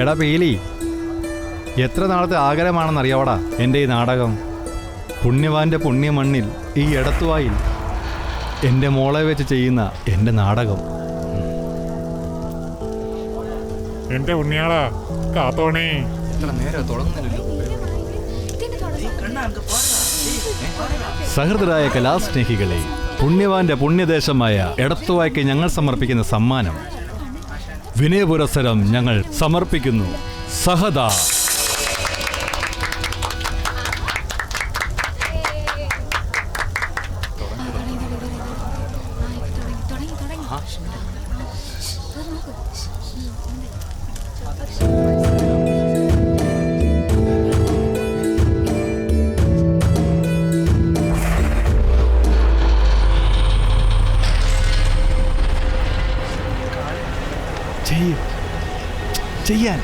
എടാ പേലി എത്ര നാളത്തെ ആഗ്രഹമാണെന്നറിയാവടാ എന്റെ ഈ നാടകം. പുണ്യവാന്റെ പുണ്യ മണ്ണിൽ ഈ എടത്തുവായിൽ എന്റെ മോളെ വെച്ച് ചെയ്യുന്ന എന്റെ നാടകം. എന്റെ ഉണ്ണിയാളാ കാത്തോണേ. സഹൃദരായ കലാസ്നേഹികളെ പുണ്യവാന്റെ പുണ്യദേശമായ എടത്തുവായ്ക്ക് ഞങ്ങൾ സമർപ്പിക്കുന്ന സമ്മാനം വിനയപുരസരം ഞങ്ങൾ സമർപ്പിക്കുന്നു. സഹദ ചെയ്യും ചെയ്യാൻ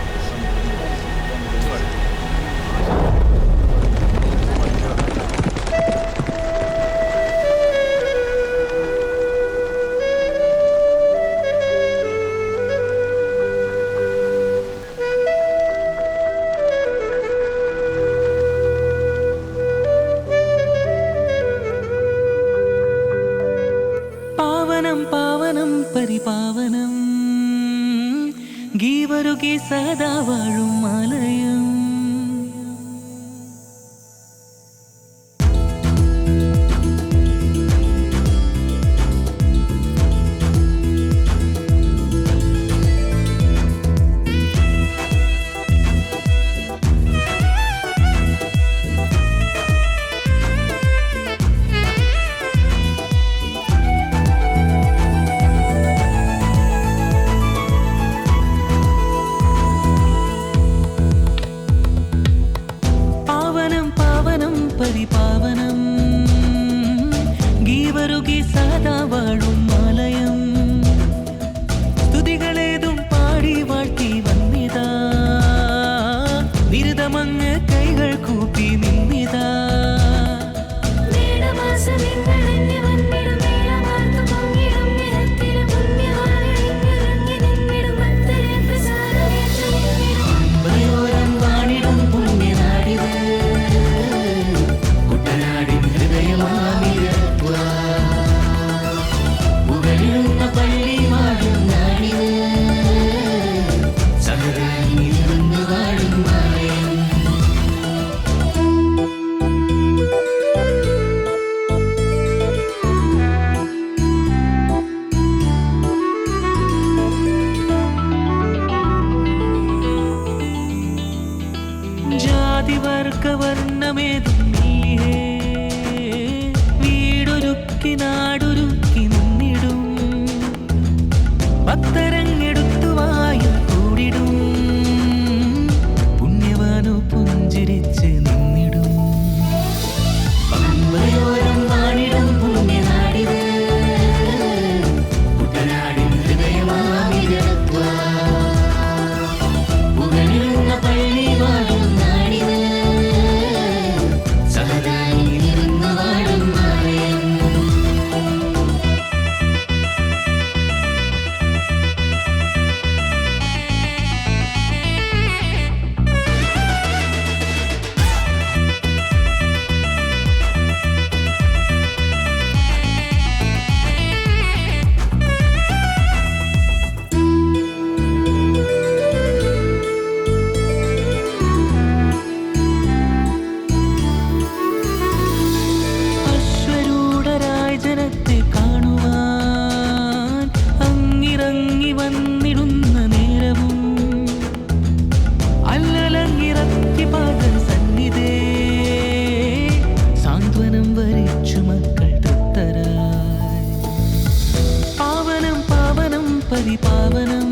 அருகே சதா வாழும் സാന്ത്വനം വരിച്ചു മക്കൾ തൃപ്തരായി പാവനം പാവനം പരിപാവനം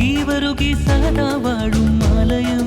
ഗീവരുകി സദാ വാഴും ആലയം